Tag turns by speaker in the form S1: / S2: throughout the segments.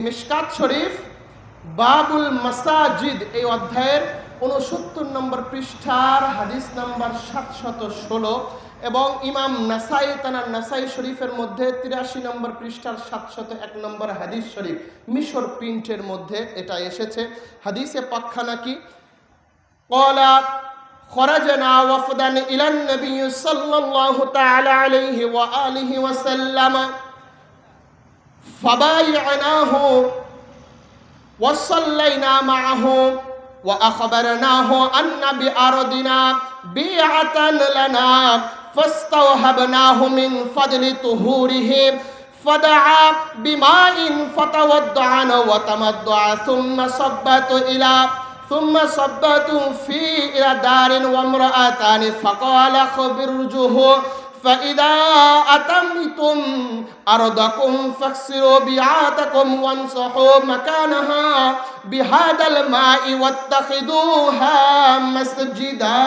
S1: মিশকাত শরীফ বাবুল মাসাজিদ এই অধ্যায়ের উনসত্তর নম্বর পৃষ্ঠার হাদিস নাম্বার সাতশত ষোলো এবং ইমাম নাসাই তানার নাসাই শরীফের মধ্যে তিরাশি নম্বর পৃষ্ঠার সাতশত এক নম্বর হাদিস শরীফ মিশর প্রিন্টের মধ্যে এটা এসেছে হাদিসে পাক্ষানা কি قال خرجنا وفدا إلى النبي صلى الله تعالى عليه وآله وسلم فبايعناه وصلينا معه وأخبرناه أن بأرضنا بيعة لنا فاستوهبناه من فضل طهوره فدعا بماء فتوضعنا وتمضع ثم صبت إلى ثم صبت في إلى دار وامرأتان فقال خبرجه فإذا أتمتم أرضكم فاكسروا بيعاتكم وانصحوا مكانها بهذا الماء واتخذوها مسجدا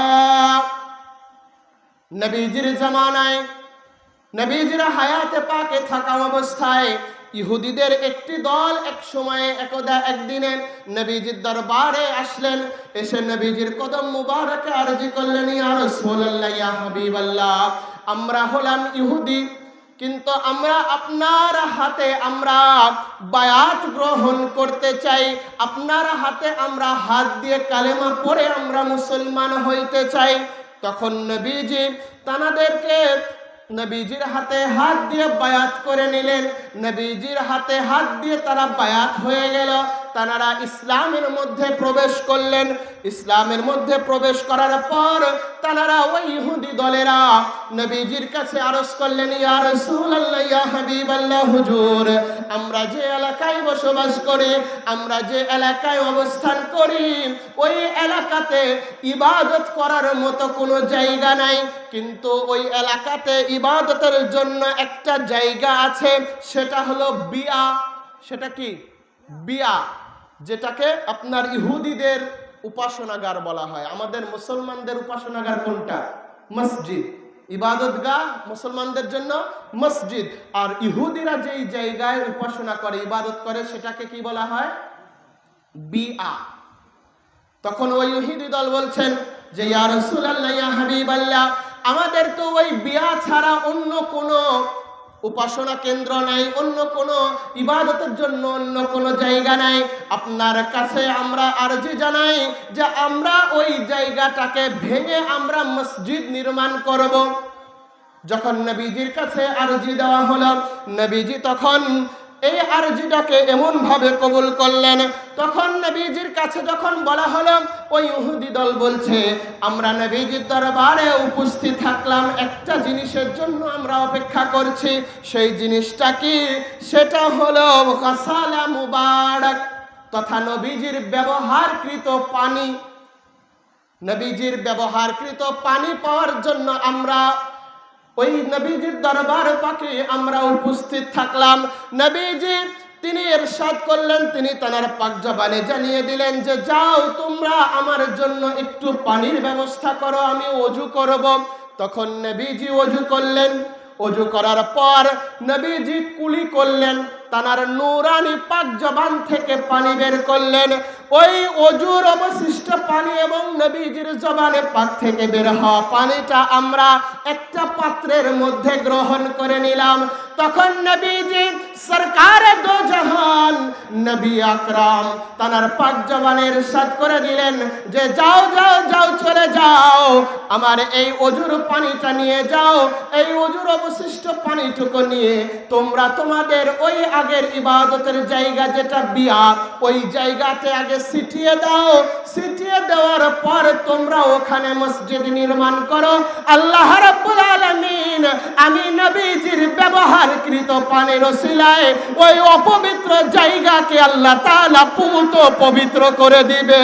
S1: নবীজির জামানায় নবীজির হায়াতে পাকে থাকা অবস্থায় ইহুদিদের একটি দল এক সময়ে একদা একদিনে নবীজির দরবারে আসলেন এসে নবীজির কদম মুবারকে আরজি করলেন ইয়া রাসূলুল্লাহ ইয়া হাবিবাল্লাহ আমরা হলাম ইহুদি, কিন্তু আমরা আপনার হাতে আমরা বায়াত গ্রহণ করতে চাই। আপনার হাতে আমরা হাত দিয়ে কালেমা পড়ে আমরা মুসলমান হইতে চাই। তখন নবীজি তানাদেরকে নবীজির হাতে হাত দিয়ে বায়াত করে নিলেন। নবীজির হাতে হাত দিয়ে তারা বায়াত হয়ে গেল। তারা ইসলামের মধ্যে প্রবেশ করলেন। ইসলামের মধ্যে প্রবেশ করার পর তারা ওই ইহুদি দলেরা নবীজির কাছে আরজ করলেন, ইয়া রাসূলুল্লাহ, ইয়া হাবিবাল্লাহ, হুজুর, আমরা যে এলাকায় বসবাস করি, আমরা যে এলাকায় অবস্থান করি, ওই এলাকাতে ইবাদত করার মতো কোনো জায়গা নাই। কিন্তু ওই এলাকাতে ইবাদতের জন্য একটা জায়গা আছে, সেটা হলো বিয়া। সেটা কি? বিয়া। যেটাকে আপনার ইহুদিদের উপাসনাগার বলা হয়। আমাদের মুসলমানদের উপাসনাগার কোনটা? মসজিদ। ইবাদতগাহ মুসলমানদের জন্য মসজিদ। আর ইহুদিরা যেই জায়গায় উপাসনা করে, ইবাদত করে, সেটাকে কি বলা হয়? বিয়া তখন ওই ইহুদি দল বলছেন যে, ইয়া রাসূলুল্লাহ, ইয়া হাবিবাল্লাহ, আমাদের তো ওই বিয়া ছাড়া অন্য কোনো উপাসনা কেন্দ্র নাই, অন্য কোনো ইবাদতের জন্য, অন্য কোনো জায়গা নাই। আপনার কাছে আমরা আরজি জানাই যে আমরা ওই জায়গাটাকে ভেঙে আমরা মসজিদ নির্মাণ করব। যখন নবীজির কাছে আরজি দেওয়া হলো, নবীজি তখন এই আরজিটাকে এমন ভাবে কবুল করলেন। তখন নবীজির কাছে যখন বলা হলো, ওই ইহুদি দল বলছে, আমরা নবীজির দরবারে উপস্থিত থাকলাম, একটা জিনিসের জন্য আমরা অপেক্ষা করছি, সেই জিনিসটা কি? সেটা হলো কাসালা মুবারক তথা নবীজির ব্যবহারকৃত পানি। নবীজির ব্যবহারকৃত পানি পাওয়ার জন্য আমরা ওই নবীজির দরবার পাকে আমরা উপস্থিত থাকলাম। নবীজি তিনি এরশাদ করলেন, তিনি তানার পাক জবানে জানিয়ে দিলেন যে, যাও তোমরা আমার জন্য একটু পানির ব্যবস্থা করো, আমি অজু করব। তখন নবীজি অজু করলেন। অজু করার পর নবীজি কুলি করলেন। তানার নুরানি পাক জবান থেকে পানি বের করলেন। ওই অজুর অবশিষ্ট পানি এবং নবীজির জবানে পাক থেকে বের হওয়া পানিটা আমরা একটা পাত্রের মধ্যে গ্রহণ করে নিলাম। তখন নবীজি সরকার দো জাহান নবী আকরাম তানার পাক জবানের সাথ করে দিলেন যে, যাও যাও যাও, চলে যাও। আমার এই অজুর পানিটা নিয়ে যাও। এই অজুর অবশিষ্ট পানিটুকু নিয়ে তোমরা তোমাদের ওই আগের ইবাদতের জায়গা যেটা বিয়া, ওই জায়গাতে আগে ছিটিয়ে দাও। ছিটিয়ে দেওয়ার পর তোমরা ওখানে মসজিদ নির্মাণ করো। আল্লাহ রাব্বুল আলামিন, আমি নবীজির ব্যবহারকৃত পানির ওসিলায় ওই অপবিত্র জায়গাকে আল্লাহ তালা পুত পবিত্র করে দিবে।